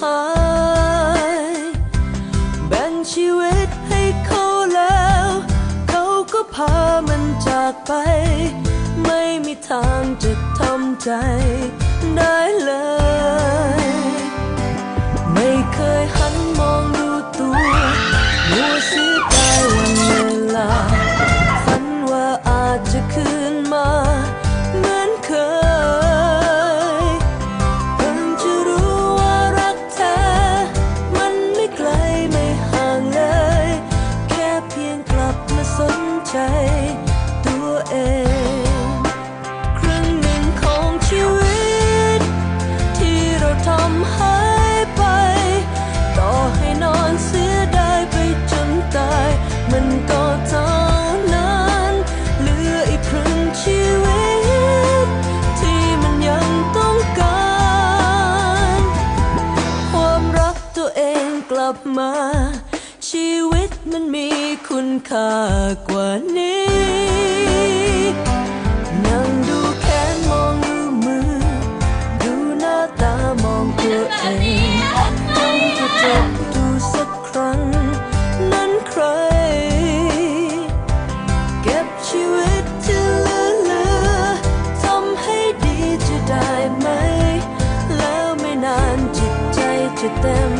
หาย แบ่งชีวิตให้เขาแล้ว เขาก็พามันจากไป ไม่มีทางจะทำใจได้เลย กลับมา ชีวิตมันมีคุณค่ากว่านี้ นั่งดูแขนมองดูมือ ดูหน้าตามองตัวเองต้องกระจกดูสักครั้ง นั้นใคร เก็บชีวิตที่เหลือเหลือทำให้ดีจะได้ไหม แล้วไม่นานจิตใจจะเต็ม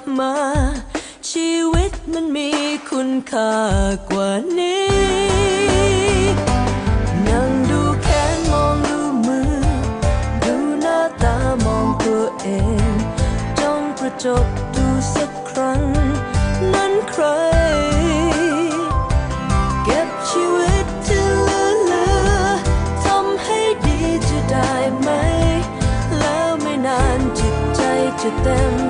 บมา ชีวิตมันมีคุณค่ากว่านี้ นั่งดูแขนมองดูมือ ดูหน้าตามองตัวเองจ้องกระจกดูสักครั้ง นั้นใคร เก็บชีวิตที่เหลือเหลือทำให้ดีจะได้ไหม แล้วไม่นานจิตใจจะเต็ม